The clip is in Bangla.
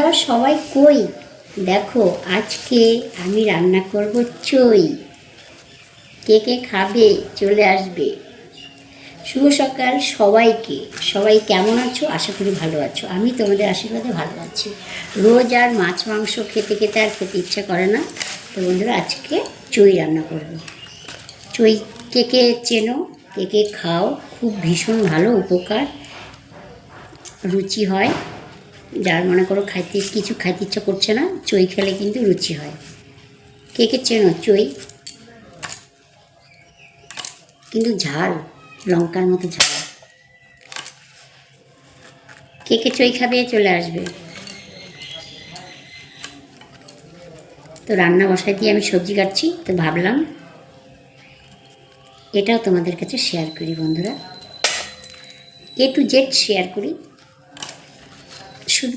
বন্ধুরা সবাই কই? দেখো, আজকে আমি রান্না করব চই। কে কে খাবে চলে আসবে। শুভ সকাল সবাইকে। সবাই কেমন আছো? আশা করি ভালো আছো। আমি তোমাদের আশীর্বাদে ভালো আছি। রোজ আর মাছ, মাংস খেতে খেতে আর খেতে ইচ্ছা করে না। তো বন্ধুরা, আজকে চই রান্না করব। চই কে কে চেনো, কে কে খাও, খুব ভীষণ ভালো উপকার, রুচি হয়। যার মনে করো খাইতে কিছু খাইতে ইচ্ছা করছে না, চই খেলে কিন্তু রুচি হয়। কে কে চেনো চই? কিন্তু ঝাল, লঙ্কার মতো ঝাল। কে কে চই খাবে, চলে আসবে। তো রান্না বসাই দিয়ে আমি সবজি কাটছি, তো ভাবলাম এটাও তোমাদের কাছে শেয়ার করি বন্ধুরা। এ টু জেড শেয়ার করি। чудо